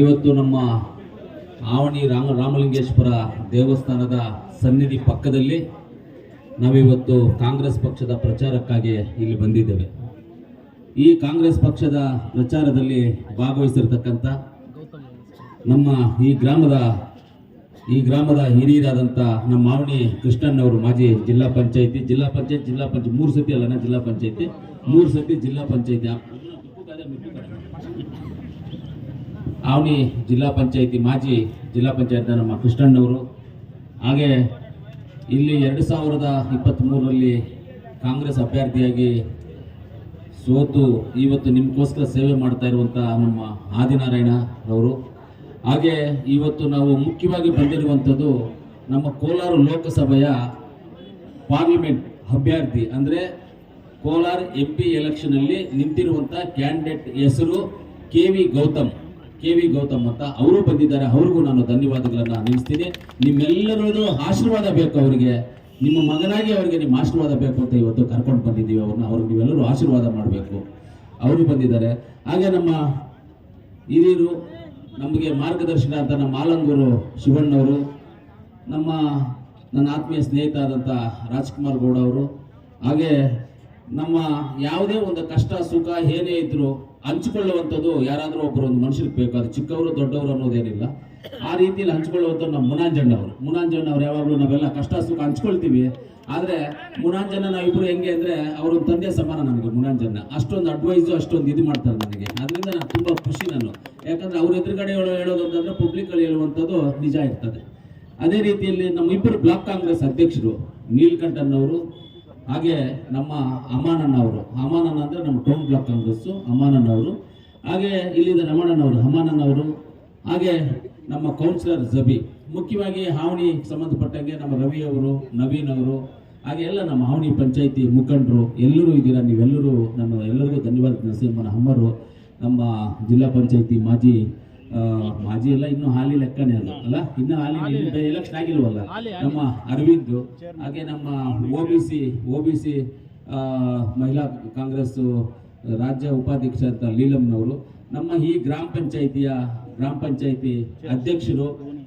ಇವತ್ತು ನಮ್ಮ ಆವಣಿ ರಾಮ ರಾಮಲಿಂಗೇಶ್ವರ ದೇವಸ್ಥಾನದ ಸನ್ನಿಧಿ ಪಕ್ಕದಲ್ಲಿ ನಾವಿವತ್ತು ಕಾಂಗ್ರೆಸ್ ಪಕ್ಷದ ಪ್ರಚಾರಕ್ಕಾಗಿ ಇಲ್ಲಿ ಬಂದಿದ್ದೇವೆ. ಈ ಕಾಂಗ್ರೆಸ್ ಪಕ್ಷದ ಪ್ರಚಾರದಲ್ಲಿ ಭಾಗವಹಿಸಿರ್ತಕ್ಕಂಥ ನಮ್ಮ ಈ ಗ್ರಾಮದ ಈ ಗ್ರಾಮದ ಹಿರಿಯರಾದಂಥ ನಮ್ಮ ಮಾವಣಿ ಕೃಷ್ಣಣ್ಣವರು ಮಾಜಿ ಜಿಲ್ಲಾ ಪಂಚಾಯಿತಿ, ಜಿಲ್ಲಾ ಪಂಚಾಯತ್ ಜಿಲ್ಲಾ ಪಂಚಾಯತ್, ಮೂರು ಸತಿ ಅಲ್ಲನ ಜಿಲ್ಲಾ ಪಂಚಾಯತಿ, ಮೂರು ಸತಿ ಜಿಲ್ಲಾ ಪಂಚಾಯತಿ. ಆವಣಿ ಜಿಲ್ಲಾ ಪಂಚಾಯಿತಿ ಮಾಜಿ ಜಿಲ್ಲಾ ಪಂಚಾಯತ್ ನಮ್ಮ ಕೃಷ್ಣಣ್ಣವರು. ಹಾಗೆ ಇಲ್ಲಿ ಎರಡು ಸಾವಿರದ ಇಪ್ಪತ್ತ್ಮೂರರಲ್ಲಿ ಕಾಂಗ್ರೆಸ್ ಅಭ್ಯರ್ಥಿಯಾಗಿ ಸೋತು ಇವತ್ತು ನಿಮಗೋಸ್ಕರ ಸೇವೆ ಮಾಡ್ತಾ ಇರುವಂಥ ನಮ್ಮ ಆದಿನಾರಾಯಣ ಅವರು ಹಾಗೆ ಇವತ್ತು ನಾವು ಮುಖ್ಯವಾಗಿ ಬಂದಿರುವಂಥದ್ದು ನಮ್ಮ ಕೋಲಾರ ಲೋಕಸಭೆಯ ಪಾರ್ಲಿಮೆಂಟ್ ಅಭ್ಯರ್ಥಿ. ಅಂದರೆ ಕೋಲಾರ ಎಂ ಪಿ ಎಲೆಕ್ಷನಲ್ಲಿ ನಿಂತಿರುವಂಥ ಕ್ಯಾಂಡಿಡೇಟ್ ಹೆಸರು K V Gautam. K V Gautam ಅಂತ ಅವರು ಬಂದಿದ್ದಾರೆ. ಅವ್ರಿಗೂ ನಾನು ಧನ್ಯವಾದಗಳನ್ನು ನಿಲ್ಲಿಸ್ತೀನಿ ನಿಮ್ಮೆಲ್ಲರದು ಆಶೀರ್ವಾದ ಬೇಕು ಅವರಿಗೆ. ನಿಮ್ಮ ಮಗನಾಗಿ ಅವರಿಗೆ ನಿಮ್ಮ ಆಶೀರ್ವಾದ ಬೇಕು ಅಂತ ಇವತ್ತು ಕರ್ಕೊಂಡು ಬಂದಿದ್ದೀವಿ ಅವ್ರನ್ನ. ಅವ್ರಿಗೆ ನೀವೆಲ್ಲರೂ ಆಶೀರ್ವಾದ ಮಾಡಬೇಕು. ಅವರು ಬಂದಿದ್ದಾರೆ. ಹಾಗೆ ನಮ್ಮ ಹಿರಿಯರು, ನಮಗೆ ಮಾರ್ಗದರ್ಶನ ಅಂತ ನಮ್ಮ ಆಲಂಗೂರು ಶಿವಣ್ಣವರು, ನಮ್ಮ ನನ್ನ ಆತ್ಮೀಯ ಸ್ನೇಹಿತ ಆದಂಥ ರಾಜ್ಕುಮಾರ್ ಗೌಡ ಅವರು, ಹಾಗೆ ನಮ್ಮ ಯಾವುದೇ ಒಂದು ಕಷ್ಟ, ಸುಖ, ಏನೇ ಇದ್ರೂ ಹಂಚಿಕೊಳ್ಳುವಂಥದ್ದು ಯಾರಾದರೂ ಒಬ್ಬರು ಒಂದು ಮನುಷ್ಯರಿಗೆ ಬೇಕು, ಅದು ಚಿಕ್ಕವರು ದೊಡ್ಡವರು ಅನ್ನೋದೇನಿಲ್ಲ ಆ ರೀತಿಯಲ್ಲಿ ಹಂಚ್ಕೊಳ್ಳುವಂಥದ್ದು ನಮ್ಮ ಮುನಾಂಜಣ್ಣ ಅವರು. ಮುನಾಂಜಣ್ಣ ಅವ್ರು ಯಾವಾಗಲೂ ನಾವೆಲ್ಲ ಕಷ್ಟ ಸುಖ ಹಂಚ್ಕೊಳ್ತೀವಿ. ಆದರೆ ಮುನಾಂಜಣ್ಣ ನಾವಿಬ್ಬರು ಹೆಂಗೆ ಅಂದರೆ ಅವರು ತಂದೆ ಸಮಾನ ನನಗೆ ಮುನಾಂಜಣ್ಣ. ಅಷ್ಟೊಂದು ಅಡ್ವೈಸು ಅಷ್ಟೊಂದು ಇದು ಮಾಡ್ತಾರೆ ನನಗೆ. ಅದರಿಂದ ನಾನು ತುಂಬ ಖುಷಿ ನಾನು. ಯಾಕಂದರೆ ಅವ್ರ ಎದುರುಗಡೆ ಹೇಳೋ- ಹೇಳೋದು ಅಂತಂದರೆ ಪಬ್ಲಿಕ್ಕಲ್ಲಿ ಹೇಳುವಂಥದ್ದು ನಿಜ ಇರ್ತದೆ. ಅದೇ ರೀತಿಯಲ್ಲಿ ನಮ್ಮ ಇಬ್ಬರು ಬ್ಲಾಕ್ ಕಾಂಗ್ರೆಸ್ ಅಧ್ಯಕ್ಷರು ನೀಲ್ಕಂಠನ್ ಹಾಗೆ ನಮ್ಮ ಅಮಾನಣ್ಣ ಅವರು ಅಮಾನಣ್ಣ ಅಂದರೆ ನಮ್ಮ ಟೌನ್ ಬ್ಲಾಕ್ ಕಾಂಗ್ರೆಸ್ಸು ಅಮಾನಣ್ಣ ಅವರು ಹಾಗೆ ಇಲ್ಲಿಂದ ರಮಣಣ್ಣ ಅವರು ಅಮಾನಣ್ಣ ಅವರು ಹಾಗೆ ನಮ್ಮ ಕೌನ್ಸಿಲರ್ ಜಬಿ ಮುಖ್ಯವಾಗಿ ಹಾವಣಿ ಸಂಬಂಧಪಟ್ಟಂಗೆ ನಮ್ಮ ರವಿ ಅವರು, ನವೀನ್ ಅವರು, ಹಾಗೆ ಎಲ್ಲ ನಮ್ಮ ಹಾವಣಿ ಪಂಚಾಯಿತಿ ಮುಖಂಡರು. ಎಲ್ಲರೂ ಇದ್ದೀರಾ? ನೀವೆಲ್ಲರೂ ನಮ್ಮ ಎಲ್ಲರಿಗೂ ಧನ್ಯವಾದ ನರಸಿಂಹನ ಅಮ್ಮರು, ನಮ್ಮ ಜಿಲ್ಲಾ ಪಂಚಾಯಿತಿ ಮಾಜಿ ಮಾಜಿ ಎಲ್ಲ ಇನ್ನು ಹಾಲಿ ಲೆಕ್ಕನೇ ಅಲ್ಲ. ಅಲ್ಲ? ಇನ್ನು ಹಾಲಿ ಎಲೆಕ್ಷನ್ ಆಗಿಲ್ವಲ್ಲ? ನಮ್ಮ ಅರವಿಂದ್ ಹಾಗೆ ನಮ್ಮ O B C O B C Mahila Congress ರಾಜ್ಯ ಉಪಾಧ್ಯಕ್ಷ ಅಂತ ಲೀಲಮ್ನವರು ನಮ್ಮ ಈ ಗ್ರಾಮ ಪಂಚಾಯಿತಿಯ ಗ್ರಾಮ ಪಂಚಾಯಿತಿ ಅಧ್ಯಕ್ಷರು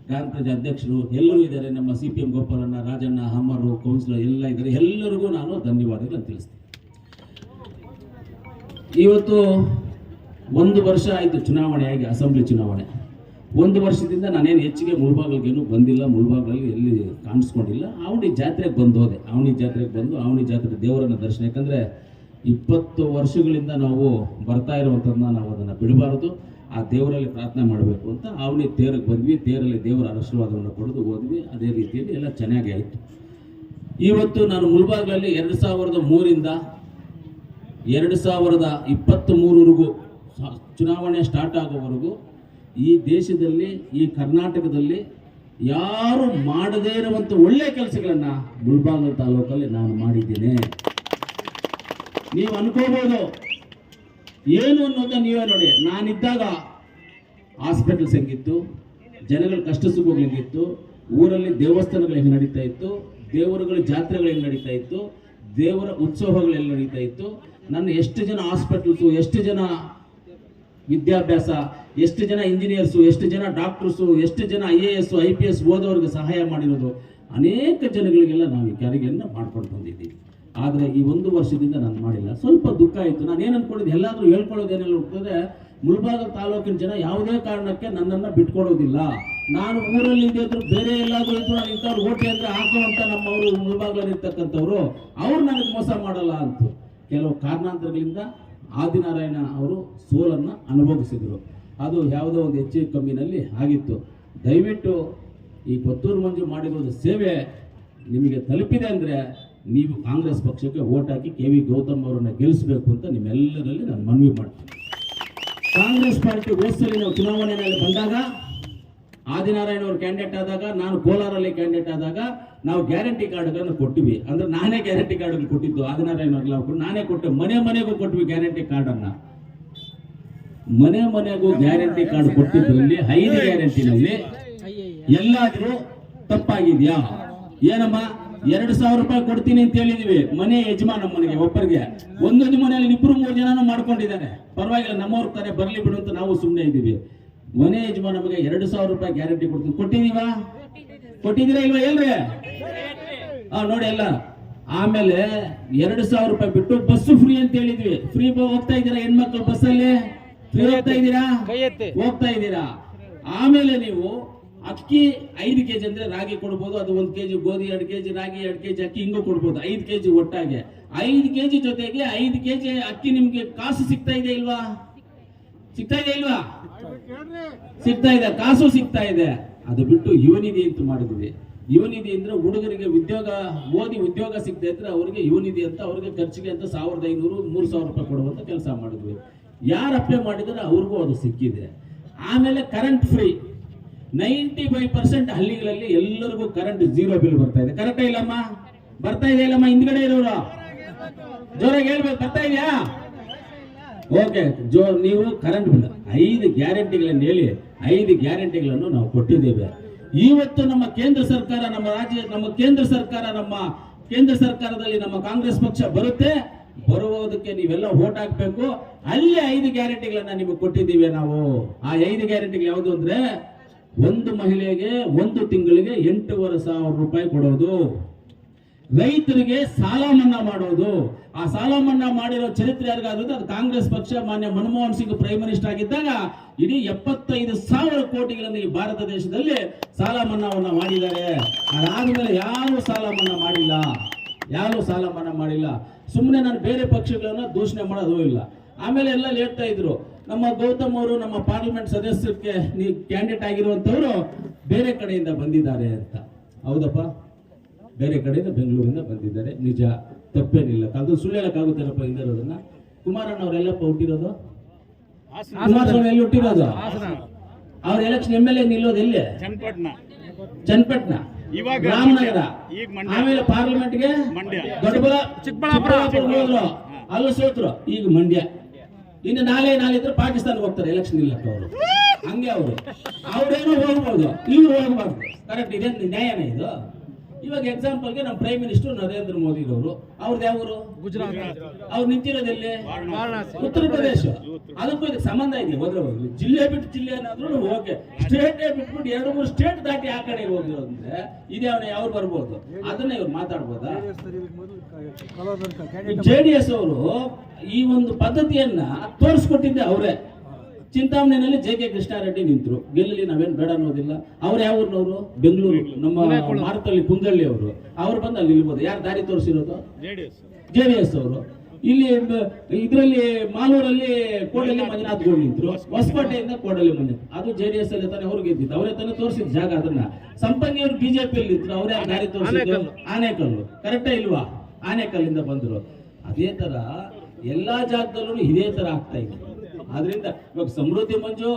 ಗ್ರಾಮ ಪಂಚಾಯತ್ ಅಧ್ಯಕ್ಷರು ಎಲ್ಲರೂ ಇದ್ದಾರೆ. ನಮ್ಮ C P M Gopalanna Rajanna ಹಮ್ಮರು councillor ಎಲ್ಲ ಇದ್ದಾರೆ. ಎಲ್ಲರಿಗೂ ನಾನು ಧನ್ಯವಾದಗಳನ್ನು ತಿಳಿಸ್ತೀನಿ. ಇವತ್ತು ಒಂದು ವರ್ಷ ಆಯಿತು ಚುನಾವಣೆಯಾಗಿ ಅಸೆಂಬ್ಲಿ ಚುನಾವಣೆ. ಒಂದು ವರ್ಷದಿಂದ ನಾನೇನು ಹೆಚ್ಚಿಗೆ ಮುಳ್ಬಾಗಲಿಗೇನು ಬಂದಿಲ್ಲ, ಮುಳ್ಬಾಗಲಲ್ಲಿ ಎಲ್ಲಿ ಕಾಣಿಸ್ಕೊಂಡಿಲ್ಲ. ಅವನಿ ಜಾತ್ರೆಗೆ ಬಂದು ಹೋದೆ. ಅವನಿ ಜಾತ್ರೆಗೆ ಬಂದು ಅವನಿ ಜಾತ್ರೆ ದೇವರನ್ನ ದರ್ಶನ. ಯಾಕಂದರೆ ಇಪ್ಪತ್ತು ವರ್ಷಗಳಿಂದ ನಾವು ಬರ್ತಾ ಇರುವಂಥದ್ದನ್ನ ನಾವು ಅದನ್ನು ಬಿಡಬಾರದು. ಆ ದೇವರಲ್ಲಿ ಪ್ರಾರ್ಥನೆ ಮಾಡಬೇಕು ಅಂತ ಅವನಿ ತೇರಕ್ಕೆ ಬಂದ್ವಿ. ತೇರಲ್ಲಿ ದೇವರ ಆಶೀರ್ವಾದವನ್ನು ಪಡೆದು ಹೋದ್ವಿ. ಅದೇ ರೀತಿಯಲ್ಲಿ ಎಲ್ಲ ಚೆನ್ನಾಗಿ ಆಯಿತು. ಇವತ್ತು ನಾನು ಮುಳ್ಬಾಗಲಲ್ಲಿ ಎರಡು ಸಾವಿರದ ಮೂರಿಂದ ಎರಡು ಸಾವಿರದ ಇಪ್ಪತ್ತ್ ಮೂರವರೆಗೂ ಚುನಾವಣೆ ಸ್ಟಾರ್ಟ್ ಆಗೋವರೆಗೂ ಈ ದೇಶದಲ್ಲಿ, ಈ ಕರ್ನಾಟಕದಲ್ಲಿ ಯಾರು ಮಾಡದೇ ಇರುವಂಥ ಒಳ್ಳೆಯ ಕೆಲಸಗಳನ್ನು ಗುಲ್ಬಾಗಲ್ ತಾಲೂಕಲ್ಲಿ ನಾನು ಮಾಡಿದ್ದೇನೆ. ನೀವು ಅನ್ಕೋಬೋದು. ಏನು ಅನ್ನೋದನ್ನ ನೀವೇ ನೋಡಿ. ನಾನಿದ್ದಾಗ ಹಾಸ್ಪಿಟಲ್ಸ್ ಹೆಂಗಿತ್ತು ಜನಗಳು ಕಷ್ಟ ಸುಖಗಳು ಹೆಂಗಿತ್ತು, ಊರಲ್ಲಿ ದೇವಸ್ಥಾನಗಳು ಹೆಂಗೆ ನಡೀತಾ ಇತ್ತು, ದೇವರುಗಳ ಜಾತ್ರೆಗಳು ಹೆಂಗೆ ನಡೀತಾ ಇತ್ತು, ದೇವರ ಉತ್ಸವಗಳು ಎಲ್ಲಿ ನಡೀತಾ ಇತ್ತು, ನನ್ನ ಎಷ್ಟು ಜನ ಹಾಸ್ಪಿಟಲ್ಸು, ಎಷ್ಟು ಜನ ವಿದ್ಯಾಭ್ಯಾಸ, ಎಷ್ಟು ಜನ ಇಂಜಿನಿಯರ್ಸು ಎಷ್ಟು ಜನ ಡಾಕ್ಟರ್ಸು ಎಷ್ಟು ಜನ I A S I P S ಓದೋರಿಗೆ ಸಹಾಯ ಮಾಡಿರೋದು ಅನೇಕ ಜನಗಳಿಗೆಲ್ಲ ನಾವು ಈ ಕಾರ್ಯಗಳನ್ನು ಮಾಡ್ಕೊಂಡು ಬಂದಿದ್ದೀವಿ. ಆದರೆ ಈ ಒಂದು ವರ್ಷದಿಂದ ನಾನು ಮಾಡಿಲ್ಲ. ಸ್ವಲ್ಪ ದುಃಖ ಆಯಿತು. ನಾನು ಏನು ಅನ್ಕೊಂಡಿದ್ದೆ? ಎಲ್ಲಾದರೂ ಹೇಳ್ಕೊಳ್ಳೋದೇನೆಲ್ಲ ಹುಟ್ಟಿದ್ರೆ ಮುಳ್ಬಾಗ ತಾಲೂಕಿನ ಜನ ಯಾವುದೇ ಕಾರಣಕ್ಕೆ ನನ್ನನ್ನು ಬಿಟ್ಕೊಡೋದಿಲ್ಲ. ನಾನು ಊರಲ್ಲಿ ಇದ್ದಿದ್ರು ಬೇರೆ ಎಲ್ಲಾದರೂ ಇದ್ರು ನಾನು ಇಂಥವ್ರು ಓಟಿ ಅಂದರೆ ಅಂತ ನಮ್ಮವರು ಮುಳ್ಬಾಗ್ಲಲ್ಲಿ ಇರ್ತಕ್ಕಂಥವ್ರು, ಅವ್ರು ನನಗೆ ಮೋಸ ಮಾಡಲ್ಲ ಅಂತ. ಕೆಲವು ಕಾರಣಾಂತರಗಳಿಂದ ಆದಿನಾರಾಯಣ ಅವರು ಸೋಲನ್ನು ಅನುಭವಿಸಿದರು. ಅದು ಯಾವುದೋ ಒಂದು ಹೆಚ್ಚು ಕಮ್ಮಿನಲ್ಲಿ ಆಗಿತ್ತು. ದಯವಿಟ್ಟು ಈ ಕೊತ್ತೂರು ಮಂಜು ಮಾಡಿರೋದು ಸೇವೆ ನಿಮಗೆ ತಲುಪಿದೆ ಅಂದರೆ ನೀವು ಕಾಂಗ್ರೆಸ್ ಪಕ್ಷಕ್ಕೆ ಓಟ್ ಹಾಕಿ ಕೆ ವಿ ಗೌತಮ್ ಅವರನ್ನು ಗೆಲ್ಲಿಸಬೇಕು ಅಂತ ನಿಮ್ಮೆಲ್ಲರಲ್ಲಿ ನಾನು ಮನವಿ ಮಾಡ್ತೀನಿ. ಕಾಂಗ್ರೆಸ್ ಪಾರ್ಟಿ ಹೋದ್ಸಲಿ ನಾವು ಚುನಾವಣೆಯಲ್ಲಿ ಬಂದಾಗ ಆದಿನಾರಾಯಣ ಅವರು ಕ್ಯಾಂಡಿಡೇಟ್ ಆದಾಗ, ನಾನು ಕೋಲಾರಲ್ಲಿ ಕ್ಯಾಂಡಿಡೇಟ್ ಆದಾಗ ನಾವು ಗ್ಯಾರಂಟಿ ಕಾರ್ಡ್ಗಳನ್ನು ಕೊಟ್ಟಿವಿ. ಅಂದ್ರೆ ನಾನೇ ಗ್ಯಾರಂಟಿ ಕಾರ್ಡ್ ಕೊಟ್ಟಿದ್ದು ಆದಿನಾರಾಯಣ ಅವ್ರಿಗೆ. ನಾನೇ ಕೊಟ್ಟೆ ಮನೆ ಮನೆಗೂ ಕೊಟ್ವಿ ಗ್ಯಾರಂಟಿ ಕಾರ್ಡನ್ನು ಮನೆ ಮನೆಗೂ ಗ್ಯಾರಂಟಿ ಕಾರ್ಡ್ ಕೊಟ್ಟಿದ್ರಲ್ಲಿ, ಐದು ಗ್ಯಾರಂಟಿನಲ್ಲಿ ಎಲ್ಲಾದ್ರೂ ತಪ್ಪಾಗಿದ್ಯಾ? ಏನಮ್ಮ? ಎರಡು ಸಾವಿರ ರೂಪಾಯಿ ಕೊಡ್ತೀನಿ ಅಂತ ಹೇಳಿದೀವಿ. ಮನೆ ಯಜಮಾನ ಮನೆಗೆ ಒಬ್ಬರಿಗೆ. ಒಂದೊಂದು ಮನೆಯಲ್ಲಿ ಇಬ್ಬರು ಮೂರು ಜನನೂ ಮಾಡ್ಕೊಂಡಿದ್ದಾರೆ. ಪರವಾಗಿಲ್ಲ, ನಮ್ಮವ್ರ ತಾನೇ ಬರ್ಲಿ ಬಿಡು ಅಂತ ನಾವು ಸುಮ್ಮನೆ ಇದ್ದೀವಿ ಮನೆ ಯಜಮಾನ ನಮಗೆ ಎರಡು ಸಾವಿರ ರೂಪಾಯಿ ಗ್ಯಾರಂಟಿ ಕೊಡ್ತೀನಿ. ಕೊಟ್ಟಿದೀವಾ ಕೊಟ್ಟಿದ್ದೀರಾ ಇಲ್ವಾ ಎಲ್ರಿ? ಹಾ ನೋಡಿ ಎಲ್ಲ ಆಮೇಲೆ ಎರಡು ಸಾವಿರ ರೂಪಾಯಿ ಬಿಟ್ಟು ಬಸ್ ಫ್ರೀ ಅಂತ ಹೇಳಿದ್ವಿ. ಫ್ರೀ ಹೋಗ್ತಾ ಇದ್ದೀರಾ ಹೆಣ್ಮಕ್ಳು ಬಸ್ಸಲ್ಲಿ ಫ್ರೀ ಹೋಗ್ತಾ ಇದ್ದೀರಾ? ಹೋಗ್ತಾ ಇದ್ದೀರಾ? ಆಮೇಲೆ ನೀವು ಅಕ್ಕಿ ಐದು ಕೆಜಿ ಅಂದ್ರೆ ರಾಗಿ ಕೊಡ್ಬೋದು ಅದು ಒಂದು ಕೆಜಿ ಗೋಧಿ ಎರಡು ಕೆಜಿ ರಾಗಿ ಎರಡು ಕೆಜಿ ಅಕ್ಕಿ ಹಿಂಗೂ ಕೊಡ್ಬೋದು ಐದು ಕೆಜಿ ಒಟ್ಟಾಗೆ. ಐದು ಕೆಜಿ ಜೊತೆಗೆ ಐದು ಕೆಜಿ ಅಕ್ಕಿ ನಿಮ್ಗೆ ಕಾಸು ಸಿಗ್ತಾ ಇದೆ ಇಲ್ವಾ? ಸಿಗ್ತಾ ಇದೆ ಇಲ್ವಾ ಸಿಗ್ತಾ ಇದೆ ಕಾಸು ಸಿಗ್ತಾ ಇದೆ. ಅದು ಬಿಟ್ಟು ಯುವನಿಧಿ ಅಂತ ಮಾಡಿದ್ವಿ. ಯುವನಿಧಿ ಅಂದ್ರೆ ಹುಡುಗರಿಗೆ ಉದ್ಯೋಗ ಓದಿ ಉದ್ಯೋಗ ಸಿಗ್ತಾ ಇದ್ರೆ ಅವರಿಗೆ ಯುವನಿಧಿ ಅಂತ ಅವ್ರಿಗೆ ಖರ್ಚಿಗೆ ಅಂತ ಸಾವಿರದ ಐನೂರು ಮೂರು ಸಾವಿರ ರೂಪಾಯಿ ಕೊಡುವಂತ ಕೆಲಸ ಮಾಡಿದ್ವಿ. ಯಾರು ಅಪ್ಲೈ ಮಾಡಿದ್ರೆ ಅವ್ರಿಗೂ ಅದು ಸಿಕ್ಕಿದೆ. ಆಮೇಲೆ current free ninety five percent ಹಳ್ಳಿಗಳಲ್ಲಿ ಎಲ್ಲರಿಗೂ ಕರೆಂಟ್ ಜೀರೋ ಬಿಲ್ ಬರ್ತಾ ಇದೆ. ಕರೆಕ್ಟಾ ಇಲ್ಲಮ್ಮ? ಬರ್ತಾ ಇದೆ ಇಲ್ಲಮ್ಮ ಹಿಂದ್ಗಡೆ ಇರೋರು? ಜೋರಾಗಿ ಹೇಳ್ಬೇಕು ಬರ್ತಾ ಇದೆಯಾ? ಓಕೆ ಜೋ, ನೀವು ಕರೆಂಟ್ ಬಿಲ್ ಐದು ಗ್ಯಾರಂಟಿಗಳನ್ನು ಹೇಳಿ, ಐದು ಗ್ಯಾರಂಟಿಗಳನ್ನು ನಾವು ಕೊಟ್ಟಿದ್ದೇವೆ. ಇವತ್ತು ನಮ್ಮ ಕೇಂದ್ರ ಸರ್ಕಾರ, ನಮ್ಮ ರಾಜ್ಯ, ನಮ್ಮ ಕೇಂದ್ರ ಸರ್ಕಾರ, ನಮ್ಮ ಕೇಂದ್ರ ಸರ್ಕಾರದಲ್ಲಿ ನಮ್ಮ ಕಾಂಗ್ರೆಸ್ ಪಕ್ಷ ಬರುತ್ತೆ. ಬರುವುದಕ್ಕೆ ನೀವೆಲ್ಲ ಓಟ್ ಹಾಕ್ಬೇಕು. ಅಲ್ಲಿ ಐದು ಗ್ಯಾರಂಟಿಗಳನ್ನ ನಿಮಗೆ ಕೊಟ್ಟಿದ್ದೀವಿ ನಾವು. ಆ ಐದು ಗ್ಯಾರಂಟಿಗಳು ಯಾವುದು ಅಂದ್ರೆ, ಒಂದು ಮಹಿಳೆಗೆ ಒಂದು ತಿಂಗಳಿಗೆ ಎಂಟೂವರೆ ಸಾವಿರ ರೂಪಾಯಿ ಕೊಡೋದು. ರೈತರಿಗೆ ಸಾಲ ಮನ್ನಾ ಮಾಡೋದು. ಆ ಸಾಲ ಮನ್ನಾ ಮಾಡಿರೋ ಚರಿತ್ರೆ ಯಾರಿಗಾದ್ರೂ ಅದು ಕಾಂಗ್ರೆಸ್ ಪಕ್ಷ, ಮಾನ್ಯ ಮನಮೋಹನ್ ಸಿಂಗ್ ಪ್ರೈಮ್ ಮಿನಿಸ್ಟರ್ ಆಗಿದ್ದಾಗ ಇಡೀ ಎಪ್ಪತ್ತೈದು ಸಾವಿರ ಕೋಟಿಗಳನ್ನು ಈ ಭಾರತ ದೇಶದಲ್ಲಿ ಸಾಲ ಮನ್ನಾವನ್ನ ಮಾಡಿದ್ದಾರೆ. ಅದಾದ್ಮೇಲೆ ಯಾರು ಸಾಲ ಮನ್ನಾ ಮಾಡಿಲ್ಲ? ಯಾರು ಸಾಲ ಮನ್ನಾ ಮಾಡಿಲ್ಲ? ಸುಮ್ಮನೆ ನಾನು ಬೇರೆ ಪಕ್ಷಗಳನ್ನ ದೂಷಣೆ ಮಾಡೋದು ಇಲ್ಲ. ಆಮೇಲೆ ಎಲ್ಲ ಹೇಳ್ತಾ ಇದ್ರು, ನಮ್ಮ ಗೌತಮ್ ಅವರು, ನಮ್ಮ ಪಾರ್ಲಿಮೆಂಟ್ ಸದಸ್ಯರಿಗೆ ನೀವು ಕ್ಯಾಂಡಿಡೇಟ್ ಆಗಿರುವಂತವರು ಬೇರೆ ಕಡೆಯಿಂದ ಬಂದಿದ್ದಾರೆ ಅಂತ. ಹೌದಪ್ಪ? ಬೇರೆ ಕಡೆಯಿಂದ ಬೆಂಗಳೂರಿಂದ ಬಂದಿದ್ದಾರೆ. ನಿಜ ತಪ್ಪೇನಿಲ್ಲ. ಅದು ಸುಳ್ಳು ಹೇಳಕ್ಕಾಗುತ್ತೇನಪ್ಪ ಹಿಂದಿರೋದನ್ನ ಕುಮಾರಣ್ಣ ಅವರೆಲ್ಲಪ್ಪ ಹುಟ್ಟಿರೋದು ಕುಮಾರಸ್ವಾಮಿ ಎಲ್ಲಿ ಹುಟ್ಟಿರೋದು? ಅವ್ರ ಎಲೆಕ್ಷನ್ ಎಂ ಎಲ್ ಎ ನಿಲ್ಲೋದು ಎಲ್ಲಿ? ಚನ್ನಪಟ್ಟಣ. ಚನ್ನಪಟ್ಟಣ. ಇವಾಗ ರಾಮನಗರ. ಆಮೇಲೆ ಪಾರ್ಲಿಮೆಂಟ್ಗೆ ಮಂಡ್ಯ. ದೊಡ್ಡಬಳ ಚಿಕ್ಕಬಳ್ಳಾಪುರ. ಹೋದ್ರು. ಅಲ್ಲೂ ಸೋತ್ರು. ಈಗ ಮಂಡ್ಯ. ಇನ್ನು ನಾಳೆ ನಾಳೆ ಇದ್ರೆ ಪಾಕಿಸ್ತಾನ ಹೋಗ್ತಾರೆ. ಎಲೆಕ್ಷನ್ ಇಲ್ಲಕ್ಕ ಅವರು. ಹಂಗೆ ಅವರು. ಅವ್ರೇನೋ ಹೋಗ್ಬೋದು. ಇವ್ರು ಹೋಗ್ಬಾರ್ದು. ಕರೆಕ್ಟ್ ಇದೆ ನ್ಯಾಯನೇ ಇದು? ಇವಾಗ ಎಕ್ಸಾಂಪಲ್ಗೆ ನಮ್ಮ ಪ್ರೈಮ್ ಮಿನಿಸ್ಟರ್ ನರೇಂದ್ರ ಮೋದಿ ಅವರು ಅವ್ರದ್ದು ಯಾವ ಊರು ಗುಜರಾತ್ ಅವ್ರು ನಿಂತಿರೋದೆಲ್ಲಿ ಉತ್ತರ ಪ್ರದೇಶ. ಅದಕ್ಕೂ ಇದಕ್ಕೆ ಸಂಬಂಧ ಇದೆ ಹೋದ್ರೆ ಹೋಗ್ಲಿ ಜಿಲ್ಲೆ ಬಿಟ್ಟು ಜಿಲ್ಲೆ ಏನಾದ್ರು ಓಕೆ ಸ್ಟೇಟ್ ಬಿಟ್ಬಿಟ್ಟು ಎರಡು ಮೂರು ಸ್ಟೇಟ್ ದಾಟಿ ಆ ಕಡೆ ಹೋಗಿ ಅಂದ್ರೆ ಇದೇ ಅವನ ಯಾವ್ರು ಬರ್ಬೋದು? ಅದನ್ನ ಇವ್ರು ಮಾತಾಡ್ಬೋದಾ? ಜೆ ಡಿ ಎಸ್ ಅವರು ಈ ಒಂದು ಪದ್ಧತಿಯನ್ನ ತೋರಿಸ್ಕೊಟ್ಟಿದ್ದೆ ಅವರೇ. ಚಿಂತಾಮಣಿನಲ್ಲಿ ಜೆ ಕೆ ಕೃಷ್ಣಾರೆಡ್ಡಿ ನಿಂತರು. ಗೆಲ್ಲಲಿ ನಾವೇನು ಬೇಡ ಅನ್ನೋದಿಲ್ಲ. ಅವ್ರು ಯಾವ ಊರಿನವರು? ಬೆಂಗಳೂರು. ನಮ್ಮ ಭಾರತದಲ್ಲಿ ಕುಂದಳ್ಳಿ ಅವರು. ಅವ್ರು ಬಂದು ಅಲ್ಲಿ ನಿಲ್ಬೋದು. ಯಾರು ದಾರಿ ತೋರಿಸಿರೋದು? ಜೆಡಿಎಸ್ ಜೆ ಡಿ ಎಸ್ ಅವರು. ಇಲ್ಲಿ ಇದರಲ್ಲಿ ಮಾಲೂರಲ್ಲಿ ಕೋಡಲ್ಲಿ ಮಂಜುನಾಥ್ ಗೌಡ್ ನಿಂತರು. ಹೊಸಪೇಟೆಯಿಂದ ಕೋಡಲ್ಲಿ ಮಂಜುನಾಥ್. ಅದು ಜೆ ಡಿ ಎಸ್ ಅಲ್ಲಿ ತಾನೇ ಅವ್ರು ಗೆದ್ದಿದ್ದು. ಅವರೇ ತಾನೇ ತೋರಿಸಿದ ಜಾಗ ಅದನ್ನ. ಸಂಪಂಗಿ ಅವರು ಬಿಜೆಪಿಯಲ್ಲಿ ನಿಂತರು. ಅವರೇ ಆ ದಾರಿ ತೋರಿಸಿದ್ರು ಆನೇಕಲ್ಲು. ಕರೆಕ್ಟೇ ಇಲ್ವಾ? ಆನೇಕಲ್ಲಿಂದ ಬಂದ್ರು. ಅದೇ ತರ ಎಲ್ಲಾ ಜಾಗದಲ್ಲೂ ಇದೇ ತರ ಆಗ್ತಾ ಇದೆ. ಆದ್ರಿಂದ ಇವಾಗ ಸಮೃದ್ಧಿ ಮಂಜು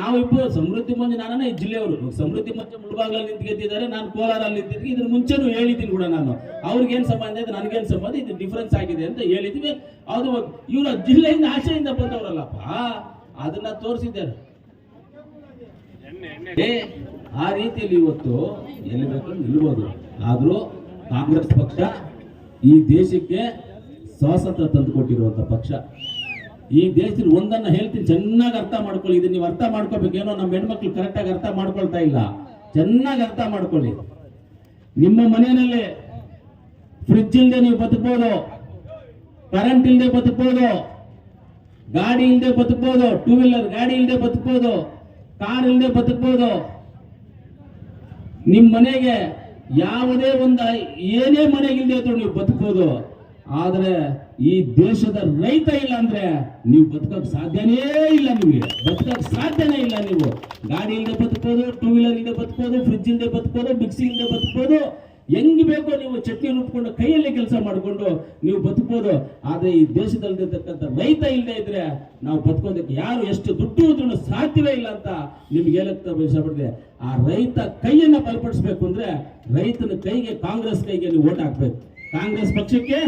ನಾವಿಬ್ಬರು ಸಮೃದ್ಧಿ ಮಂಜು ನಾನೇ ಈ ಜಿಲ್ಲೆಯವರು. ಸಮೃದ್ಧಿ ಮಂಜು ಮುಳುಬಾಗ್ಲಲ್ಲಿ ನಿಂತು ಗೆದ್ದಿದ್ದಾರೆ ನಾನು ಕೋಲಾರಲ್ಲಿ ನಿಂತಿದ್ದೀನಿ ಇದ್ರ ಮುಂಚೆನೂ ಹೇಳಿದ್ದೀನಿ ಕೂಡ ನಾನು. ಅವ್ರಿಗೇನು ಸಂಬಂಧ ಇದೆ, ನನಗೇನು ಸಂಬಂಧ ಇದು ಡಿಫ್ರೆನ್ಸ್ ಆಗಿದೆ ಅಂತ ಹೇಳಿದ್ವಿ. ಅದು ಇವರ ಜಿಲ್ಲೆಯಿಂದ ಆಶೆಯಿಂದ ಬಂದವರಲ್ಲಪ್ಪ. ಅದನ್ನ ತೋರಿಸಿದ್ದಾರೆ. ಆ ರೀತಿಯಲ್ಲಿ ಇವತ್ತು ಎಲ್ಲಿ ಬೇಕಾದ್ರೂ ನಿಲ್ಬೋದು. ಆದ್ರೂ ಕಾಂಗ್ರೆಸ್ ಪಕ್ಷ ಈ ದೇಶಕ್ಕೆ ಸ್ವಾತಂತ್ರ್ಯ ತಂದು ಕೊಟ್ಟಿರುವಂತ ಪಕ್ಷ. ಈ ದೇಶದಲ್ಲಿ ಒಂದನ್ನ ಹೇಳ್ತೀನಿ, ಚೆನ್ನಾಗಿ ಅರ್ಥ ಮಾಡ್ಕೊಳ್ಳಿ. ಇದನ್ನ ನೀವು ಅರ್ಥ ಮಾಡ್ಕೋಬೇಕೇನೋ ನಮ್ಮ ಹೆಣ್ಮಕ್ಳು ಕರೆಕ್ಟಾಗಿ ಅರ್ಥ ಮಾಡ್ಕೊಳ್ತಾ ಇಲ್ಲ. ಚೆನ್ನಾಗಿ ಅರ್ಥ ಮಾಡ್ಕೊಳ್ಳಿ. ನಿಮ್ಮ ಮನೆಯಲ್ಲಿ ಫ್ರಿಜ್ ಇಲ್ಲದೆ ನೀವು ಬದುಕ್ಬೋದು ಕರೆಂಟ್ ಇಲ್ಲದೆ ಬದುಕ್ಬೋದು, ಗಾಡಿ ಇಲ್ಲದೆ ಬದುಕ್ಬೋದು ಟೂ ವೀಲರ್ ಗಾಡಿ ಇಲ್ಲದೆ ಬದುಕ್ಬೋದು ಕಾರ್ ಇಲ್ಲದೆ ಬದುಕ್ಬೋದು. ನಿಮ್ಮ ಮನೆಗೆ ಯಾವುದೇ ಒಂದು ಏನೇ ಮನೆಗಿಲ್ಲದೆ ಇದ್ರು ನೀವು ಬದುಕ್ಬೋದು. ಆದ್ರೆ ಈ ದೇಶದ ರೈತ ಇಲ್ಲ ಅಂದ್ರೆ ನೀವು ಬದುಕಕ್ ಸಾಧ್ಯನೇ ಇಲ್ಲ ನಿಮಗೆ. ಬದುಕಕ್ ಸಾಧ್ಯನೇ ಇಲ್ಲ ನೀವು. ಗಾಡಿ ಇಲ್ಲದೆ ಬದುಕೋದು ಟೂ ವೀಲರ್ ಇಲ್ಲದೆ ಬದುಕೋದು ಫ್ರಿಜ್ ಇಲ್ಲದೆ ಬದುಕೋದು ಮಿಕ್ಸಿ ಇಲ್ಲದೆ ಬದುಕೋದು ಹೆಂಗ್ ಬೇಕೋ ನೀವು ಚಟ್ನಿ ರುಬ್ಕೊಂಡು ಕೈಯಲ್ಲೇ ಕೆಲಸ ಮಾಡಿಕೊಂಡು ನೀವು ಬದುಕೋದು ಆದ್ರೆ ಈ ದೇಶದಲ್ಲಿರ್ತಕ್ಕಂಥ ರೈತ ಇಲ್ಲದೆ ಇದ್ರೆ ನಾವು ಬದುಕೋದಕ್ಕೆ ಯಾರು ಎಷ್ಟು ದುಡ್ಡು ಇದ್ರೂ ಸಾಧ್ಯವೇ ಇಲ್ಲ ಅಂತ ನಿಮ್ಗೆ ಹೇಳಕ್ ಬಯಸಪಡಿದೆ ಆ ರೈತ ಕೈಯನ್ನ ಬಲಪಡಿಸ್ಬೇಕು ಅಂದ್ರೆ ರೈತನ ಕೈಗೆ ಕಾಂಗ್ರೆಸ್ ಕೈಗೆ ನೀವು ಓಟ್ ಹಾಕ್ಬೇಕು. ಕಾಂಗ್ರೆಸ್ ಪಕ್ಷಕ್ಕೆ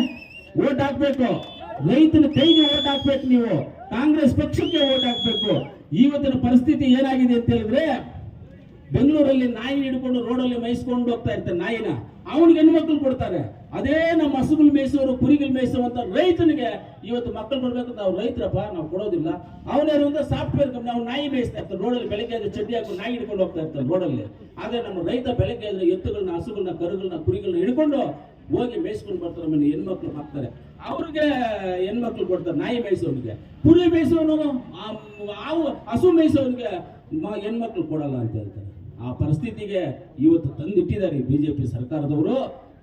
ಓಟ್ ಹಾಕ್ಬೇಕು. ರೈತನ ಕೈಗೆ ಓಟ್ ಹಾಕ್ಬೇಕು ನೀವು. ಕಾಂಗ್ರೆಸ್ ಪಕ್ಷಕ್ಕೆ ಓಟ್ ಹಾಕ್ಬೇಕು. ಇವತ್ತಿನ ಪರಿಸ್ಥಿತಿ ಏನಾಗಿದೆ ಅಂತ ಹೇಳಿದ್ರೆ, ಬೆಂಗಳೂರಲ್ಲಿ ನಾಯಿ ಹಿಡ್ಕೊಂಡು ರೋಡಲ್ಲಿ ಮೈಸ್ಕೊಂಡು ಹೋಗ್ತಾ ಇರ್ತಾರೆ ನಾಯಿನ. ಅವನಿಗೆ ಹೆಣ್ಮಕ್ಳು ಕೊಡ್ತಾರೆ. ಅದೇ ನಮ್ಮ ಹಸುಗಳು ಮೇಯಿಸೋರು, ಕುರಿಗಳು ಮೇಯಿಸುವಂತ ರೈತನಿಗೆ ಇವತ್ತು ಮಕ್ಕಳು ಕೊಡ್ಬೇಕಂತ ಅವ್ರು ರೈತರಪ್ಪ, ನಾವು ಕೊಡೋದಿಲ್ಲ. ಅವನೇನು ಅಂದ್ರೆ ಸಾಫ್ಟ್ವೇರ್ ಕಂಪ್ನಿ ಅವ್ನು ನಾಯಿ ಮೇಯಿಸ್ತಾ ಇರ್ತಾರೆ. ರೋಡಲ್ಲಿ ಬೆಳಗ್ಗೆ ಆದ್ರೆ ಚಡ್ಡಿ ಹಾಕೊಂಡು ನಾಯಿ ಹಿಡ್ಕೊಂಡು ಹೋಗ್ತಾ ಇರ್ತಾರೆ ರೋಡಲ್ಲಿ. ಆದ್ರೆ ನಮ್ಮ ರೈತ ಬೆಳಗ್ಗೆ ಆದ್ರೆ ಎತ್ತುಗಳನ್ನ, ಹಸುಗಳನ್ನ, ಕರುಗಳನ್ನ, ಕುರಿಗಳನ್ನ ಹಿಡ್ಕೊಂಡು ಹೋಗಿ ಮೇಯಿಸ್ಕೊಂಡು ಬರ್ತಾರೆ ಮನೆ ಹೆಣ್ಮಕ್ಳು ಹಾಕ್ತಾರೆ. ಅವ್ರಿಗೆ ಹೆಣ್ಮಕ್ಳು ಕೊಡ್ತಾರೆ, ನಾಯಿ ಮೇಯಿಸೋನಿಗೆ. ಕುರಿ ಮೇಯಿಸೋನು ಆ- ಹಾವು ಹಸು ಮೇಯಿಸೋನಿಗೆ ಹೆಣ್ಮಕ್ಳು ಕೊಡಲ್ಲ ಅಂತ ಹೇಳ್ತಾರೆ. ಆ ಪರಿಸ್ಥಿತಿಗೆ ಇವತ್ತು ತಂದಿಟ್ಟಿದ್ದಾರೆ ಈ ಬಿಜೆಪಿ ಸರ್ಕಾರದವರು.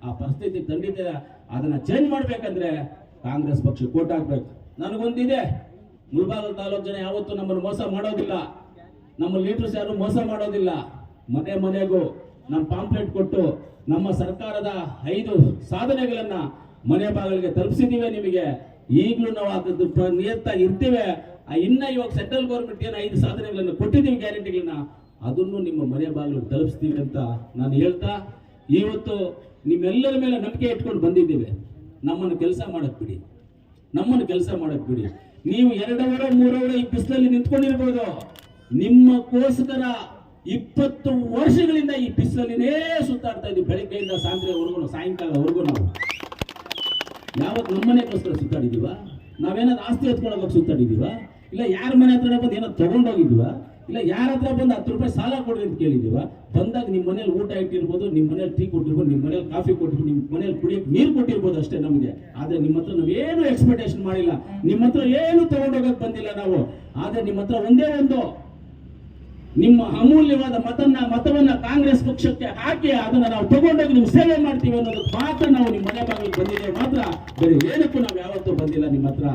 ಆ ಪರಿಸ್ಥಿತಿ ತಂದಿದ್ದಾರೆ ಅದನ್ನ ಚೇಂಜ್ ಮಾಡ್ಬೇಕಂದ್ರೆ ಕಾಂಗ್ರೆಸ್ ಪಕ್ಷ ಕೋಟ್ ಹಾಕ್ಬೇಕು. ನನಗೊಂದಿದೆ. ಮುಳಬಾಗಲ್ ತಾಲೂಕು ಜನ ಯಾವತ್ತೂ ನಮ್ಮನ್ನು ಮೋಸ ಮಾಡೋದಿಲ್ಲ. ನಮ್ಮ ಲೀಡರ್ಸ್ ಯಾರು ಮೋಸ ಮಾಡೋದಿಲ್ಲ. ಮನೆ ಮನೆಗೂ ನಮ್ಮ ಪಾಂಪ್ಲೆಟ್ ಕೊಟ್ಟು ನಮ್ಮ ಸರ್ಕಾರದ ಐದು ಸಾಧನೆಗಳನ್ನ ಮನೆ ಬಾಗಿಲಿಗೆ ತಲುಪಿಸಿದೀವಿ ನಿಮಗೆ. ಈಗಲೂ ನಾವು ಅದ್ರದ್ದು ನಿಯತ್ತಾಗಿ ಇರ್ತೇವೆ. ಇನ್ನ ಇವಾಗ ಸೆಂಟ್ರಲ್ ಗೌರ್ಮೆಂಟ್ ಏನು ಐದು ಸಾಧನೆಗಳನ್ನು ಕೊಟ್ಟಿದ್ದೀವಿ ಗ್ಯಾರಂಟಿಗಳನ್ನ ಅದನ್ನು ನಿಮ್ಮ ಮನೆ ಬಾಗಿಲು ತಲುಪಿಸ್ತೀವಿ ಅಂತ ನಾನು ಹೇಳ್ತಾ ಇವತ್ತು ನಿಮ್ಮೆಲ್ಲರ ಮೇಲೆ ನಂಬಿಕೆ ಇಟ್ಕೊಂಡು ಬಂದಿದ್ದೀವಿ. ನಮ್ಮನ್ನು ಕೆಲಸ ಮಾಡಕ್ ಬಿಡಿ. ನಮ್ಮನ್ನು ಕೆಲಸ ಮಾಡಕ್ ಬಿಡಿ. ನೀವು ಎರಡವರೆ, ಮೂರವರೆ ಈ ಬಿಸಿಲಲ್ಲಿ ನಿಂತ್ಕೊಂಡಿರ್ಬೋದು. ನಿಮ್ಮಕ್ಕೋಸ್ಕರ ಇಪ್ಪತ್ತು ವರ್ಷಗಳಿಂದ ಈ ಬಿಸಿಲಲ್ಲಿನೇ ಸುತ್ತಾಡ್ತಾ ಇದ್ವಿ ಬೆಳಗ್ಗೆಯಿಂದ ಸಾಯಂಕಾಲ ಸಾಯಂಕಾಲವರೆಗೂ ನಾವು. ಯಾವತ್ತು ನಮ್ಮನೆಗೋಸ್ಕರ ಸುತ್ತಾಡಿದೀವ ನಾವೇನಾದ್ರು ಆಸ್ತಿ ಎತ್ಕೊಳ್ಳೋಕೆ ಸುತ್ತಾಡಿದೀವ ಇಲ್ಲ ಯಾರ ಮನೆ ಹತ್ರ ಬಂದು ಏನೋ ತಗೊಂಡೋಗಿದ್ವ ಇಲ್ಲ ಯಾರ ಹತ್ರ ಬಂದು ಹತ್ತು ರೂಪಾಯಿ ಸಾಲ ಕೊಡ್ರಿ ಅಂತ ಕೇಳಿದೀವ ಬಂದಾಗ ನಿಮ್ಮ ಮನೇಲಿ ಊಟ ಇಟ್ಟಿರ್ಬೋದು ನಿಮ್ಮ ಮನೇಲಿ ಟೀ ಕೊಟ್ಟಿರ್ಬೋದು ನಿಮ್ಮ ಮನೇಲಿ ಕಾಫಿ ಕೊಟ್ಟಿರ್ಬೋದು ನಿಮ್ಮ ಮನೇಲಿ ಕುಡಿಯೋಕೆ ನೀರು ಕೊಟ್ಟಿರ್ಬೋದು ಅಷ್ಟೇ ನಮಗೆ. ಆದರೆ ನಿಮ್ಮ ಹತ್ರ ನಾವೇನು ಎಕ್ಸ್ಪೆಕ್ಟೇಷನ್ ಮಾಡಿಲ್ಲ. ನಿಮ್ಮ ಹತ್ರ ಏನು ತಗೊಂಡೋಗಕ್ಕೆ ಬಂದಿಲ್ಲ ನಾವು. ಆದರೆ ನಿಮ್ಮ ಹತ್ರ ಒಂದೇ ಒಂದು ನಿಮ್ಮ ಅಮೂಲ್ಯವಾದ ಮತನ್ನ, ಮತವನ್ನ ಕಾಂಗ್ರೆಸ್ ಪಕ್ಷಕ್ಕೆ ಹಾಕಿ ಅದನ್ನ ನಾವು ತಗೊಂಡೋಗಿ ನೀವು ಸೇವೆ ಮಾಡ್ತೀವಿ ಅನ್ನೋದು ಮಾತ್ರ ನಾವು ನಿಮ್ಮ ಮನೆ ಬಾಗಿಲಿಗೆ ಬಂದಿದ್ದೇವೆ ಮಾತ್ರ ಬೇರೆ ಏನಕ್ಕೂ ನಾವು ಯಾವತ್ತೂ ಬಂದಿಲ್ಲ ನಿಮ್ಮ ಹತ್ರ.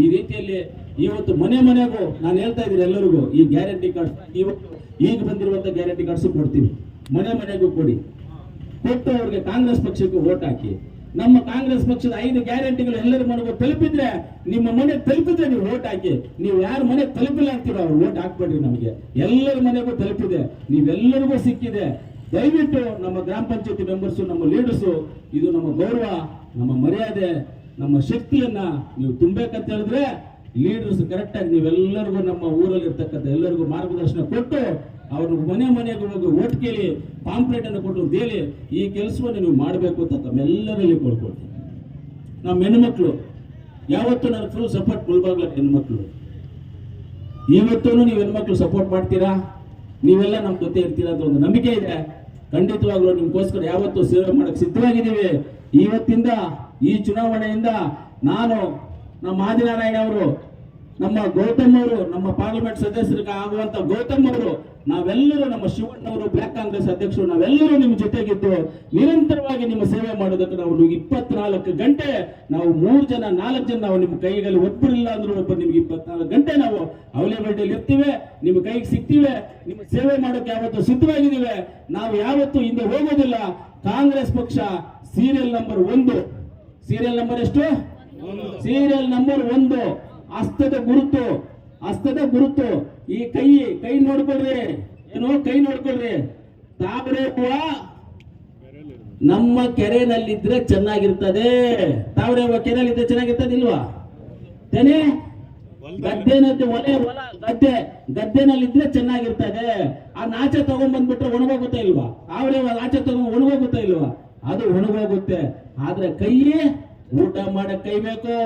ಈ ರೀತಿಯಲ್ಲಿ ಇವತ್ತು ಮನೆ ಮನೆಗೂ ನಾನು ಹೇಳ್ತಾ ಇದ್ದೀನಿ ಎಲ್ಲರಿಗೂ, ಈ ಗ್ಯಾರಂಟಿ ಕಾರ್ಡ್ ಇವತ್ತು ಈಗ ಬಂದಿರುವಂತ ಗ್ಯಾರಂಟಿ ಕಾರ್ಡ್ಸ್ ಕೊಡ್ತೀವಿ ಮನೆ ಮನೆಗೂ ಕೊಡಿ. ಕೊಟ್ಟು ಅವ್ರಿಗೆ ಕಾಂಗ್ರೆಸ್ ಪಕ್ಷಕ್ಕೂ ವೋಟ್ ಹಾಕಿ. ನಮ್ಮ ಕಾಂಗ್ರೆಸ್ ಪಕ್ಷದ ಐದು ಗ್ಯಾರಂಟಿಗಳು ಎಲ್ಲರ ಮನೆಗೂ ತಲುಪಿದ್ರೆ, ನಿಮ್ಮ ಮನೆ ತಲುಪಿದ್ರೆ ನೀವು ವೋಟ್ ಹಾಕಿ. ನೀವು ಯಾರ ಮನೆ ತಲುಪಿಲ್ಲ ಅಂತೀರೋ ಅವ್ರು ವೋಟ್ ಹಾಕ್ಬೇಡ್ರಿ ನಮಗೆ. ಎಲ್ಲರ ಮನೆಗೂ ತಲುಪಿದೆ. ನೀವೆಲ್ಲರಿಗೂ ಸಿಕ್ಕಿದೆ. ದಯವಿಟ್ಟು ನಮ್ಮ ಗ್ರಾಮ ಪಂಚಾಯತಿ ಮೆಂಬರ್ಸು ನಮ್ಮ ಲೀಡರ್ಸು ಇದು ನಮ್ಮ ಗೌರವ, ನಮ್ಮ ಮರ್ಯಾದೆ, ನಮ್ಮ ಶಕ್ತಿಯನ್ನ ನೀವು ತುಂಬಬೇಕಂತ ಹೇಳಿದ್ರೆ ಲೀಡರ್ಸ್ ಕರೆಕ್ಟಾಗಿ ನೀವೆಲ್ಲರಿಗೂ ನಮ್ಮ ಊರಲ್ಲಿ ಇರ್ತಕ್ಕಂಥ ಎಲ್ಲರಿಗೂ ಮಾರ್ಗದರ್ಶನ ಕೊಟ್ಟು ಅವ್ರ ಮನೆ ಮನೆಗೆ ಹೋಗಿ ಓಟ್ ಕೇಳಿ ಪಾಂಪ್ಲೆಟ್ ಅನ್ನು ಕೊಟ್ಟು ದೇಲಿ ಈ ಕೆಲಸವನ್ನು ನೀವು ಮಾಡಬೇಕು ಅಂತ ತಮ್ಮೆಲ್ಲರಲ್ಲಿ ಕೊಡ್ಕೊಳ್ತೀನಿ ನಮ್ಮ ಹೆಣ್ಮಕ್ಳು, ಯಾವತ್ತೂ ನನಗೆ ಫುಲ್ ಸಪೋರ್ಟ್ ಕೊಡ್ಬಾರ್ಲ ಹೆಣ್ಮಕ್ಳು. ಇವತ್ತೂ ನೀವು ಹೆಣ್ಮಕ್ಳು ಸಪೋರ್ಟ್ ಮಾಡ್ತೀರಾ? ನೀವೆಲ್ಲ ನಮ್ಮ ಜೊತೆ ಇರ್ತೀರಾ ಅಂತ ಒಂದು ನಂಬಿಕೆ ಇದೆ. ಖಂಡಿತವಾಗ್ಲೂ ನಿಮ್ಗೋಸ್ಕರ ಯಾವತ್ತೂ ಸೇವೆ ಮಾಡಕ್ ಸಿದ್ಧವಾಗಿದ್ದೀವಿ. ಇವತ್ತಿಂದ ಈ ಚುನಾವಣೆಯಿಂದ ನಾನು ನಮ್ಮ ಆದಿನಾರಾಯಣ ಅವರು ನಮ್ಮ ಗೌತಮ್ ಅವರು, ನಮ್ಮ ಪಾರ್ಲಿಮೆಂಟ್ ಸದಸ್ಯರಿಗೆ ಆಗುವಂತ ಗೌತಮ್ ಅವರು, ನಾವೆಲ್ಲರೂ ನಮ್ಮ ಶಿವಣ್ಣವರು ಬ್ಲಾಕ್ ಕಾಂಗ್ರೆಸ್ ಅಧ್ಯಕ್ಷರು, ನಾವೆಲ್ಲರೂ ನಿಮ್ಮ ಜೊತೆಗಿದ್ದು, ನಿರಂತರವಾಗಿ ನಿಮ್ಮ ಸೇವೆ ಮಾಡೋದಕ್ಕೆ ನಾವು ಇಪ್ಪತ್ನಾಲ್ಕು ಗಂಟೆ, ನಾವು ಮೂರು ಜನ, ನಾಲ್ಕು ಜನ ನಾವು ನಿಮ್ಮ ಕೈಗಳಲ್ಲಿ ಒಬ್ಬರಿಲ್ಲ ಅಂದ್ರೂ ಒಬ್ಬರು ನಿಮ್ಗೆ ಇಪ್ಪತ್ನಾಲ್ಕು ಗಂಟೆ ನಾವು ಅವೈಲೇಬಿಲಿಟಿಯಲ್ಲಿ ಇರ್ತೀವಿ, ನಿಮ್ಮ ಕೈಗೆ ಸಿಗ್ತೀವಿ, ನಿಮ್ಮ ಸೇವೆ ಮಾಡೋಕೆ ಯಾವತ್ತೂ ಸಿದ್ಧವಾಗಿದ್ದೀವಿ. ನಾವು ಯಾವತ್ತೂ ಹಿಂದೆ ಹೋಗೋದಿಲ್ಲ. ಕಾಂಗ್ರೆಸ್ ಪಕ್ಷ ಸೀರಿಯಲ್ ನಂಬರ್ ಒಂದು. ಸೀರಿಯಲ್ ನಂಬರ್ ಎಷ್ಟು? ಸೀರಿಯಲ್ ನಂಬರ್ ಒಂದು. ಹಸ್ತದ ಗುರುತು ಹಸ್ತದ ಗುರುತು ಈ ಕೈ ಕೈ ನೋಡ್ಕೊಳ್ರಿ. ಏನೋ ಕೈ ನೋಡ್ಕೊಳ್ರಿ. ತಾಮ್ರೆ ಹೂವ ನಮ್ಮ ಕೆರೆನಲ್ಲಿದ್ರೆ ಚೆನ್ನಾಗಿರ್ತದೆ. ತಾವ್ರೆ ಹೂವ ಕೆರೆಯಲ್ಲಿದ್ರೆ ಚೆನ್ನಾಗಿರ್ತದೆ ಇಲ್ವಾ? ತೆನೆ ಗದ್ದೆನಲ್ಲಿ ಒಲೆ ಹೊಲ ಗದ್ದೆ, ಗದ್ದೆನಲ್ಲಿದ್ರೆ ಚೆನ್ನಾಗಿರ್ತದೆ. ಆ ನಾಚೆ ತಗೊಂಡ್ಬಂದ್ಬಿಟ್ರೆ ಒಣಗೋಗುತ್ತೆ ಇಲ್ವಾ? ಆವರೆ ನಾಚೆ ತಗೊಂಡ್ ಒಣಗೋಗುತ್ತೆ ಇಲ್ವಾ? ಅದು ಒಣಗೋಗುತ್ತೆ. ಆದ್ರೆ ಕೈಯೇ ಊಟ ಮಾಡಕ್ ಕೈ ಬೇಕು.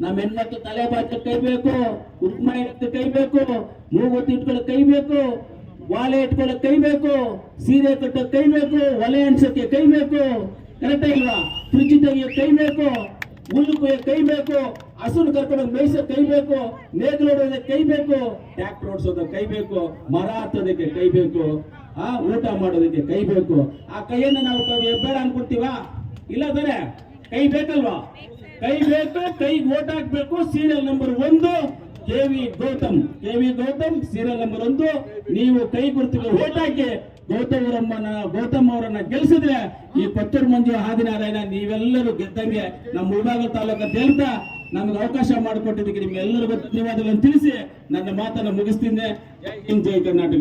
ನಮ್ಮ ಹೆಣ್ಮಕ್ಳು ತಲೆ ಬಾಚ ಕೈ ಬೇಕು ಕುಂಕುಮ ಇಡಕ್ಕೆ ಕೈ ಬೇಕು ಮೂಗುತಿ ಇಟ್ಕೊಳಕ್ ಕೈ ಬೇಕು ವಾಲೆ ಇಟ್ಕೊಳಕ್ ಕೈ ಬೇಕು ಸೀರೆ ಕಟ್ಟೋಕ್ ಕೈ ಬೇಕು ಒಲೆ ಕೈ ಬೇಕು ಕರೆಕ್ಟ್ ಇಲ್ವಾ ಫ್ರಿಜ್ ತೆಗಿಯಕ್ ಕೈ ಬೇಕು ಹುಲ್ಲು ಕೊಯ್ಯಕ್ ಕೈ ಬೇಕು ಹಸುರು ಕರ್ಕೊಂಡು ಮೇಯ್ಸಕ್ ಕೈ ಬೇಕು ನೇಗಿಲು ಕೈಬೇಕು ಕೈ ಬೇಕು ಟ್ಯಾಕ್ಟರ್ ಓಡಿಸೋದಕ್ಕೆ ಕೈ ಬೇಕು ಮರ ಹತ್ತೋದಕ್ಕೆ ಕೈ ಬೇಕು ಆ ಊಟ ಮಾಡೋದಕ್ಕೆ ಕೈ ಬೇಕು ಆ ಕೈಯನ್ನ ನಾವು ಬೇಡ ಅನ್ಕೊಡ್ತೀವ ಇಲ್ಲ ಬೇರೆ ಕೈ ಬೇಕಲ್ವಾ ಕೈ ಬೇಕು, ಕೈ ಓಟ್ ಹಾಕ್ಬೇಕು. ಸೀರಿಯಲ್ ನಂಬರ್ ಒಂದು, K V Gautham. K V Gautham, serial number ಒಂದು. ನೀವು ಕೈ ಗುರುತಿಗೆ ಓಟ್ ಹಾಕಿ ಗೌತಮ್ ಗೌತಮ್ ಅವರನ್ನ ಗೆಲ್ಸಿದ್ರೆ ಈ ಪತ್ತೂರು ಮಂಜು ಹಾದಿನಾರಾಯಣ ನೀವೆಲ್ಲರೂ ಗೆದ್ದಂಗೆ ನಮ್ಮ ಮುಳಬಾಗಲ್ ತಾಲೂಕು ಹೇಳ್ತಾ ನಮ್ಗೆ ಅವಕಾಶ ಮಾಡಿಕೊಟ್ಟಿದ್ದಕ್ಕೆ ನಿಮ್ಗೆಲ್ಲರಿಗೂ ಧನ್ಯವಾದಗಳನ್ನು ತಿಳಿಸಿ ನನ್ನ ಮಾತನ್ನು ಮುಗಿಸ್ತೀನಿ ಜೈ ಕರ್ನಾಟಕ.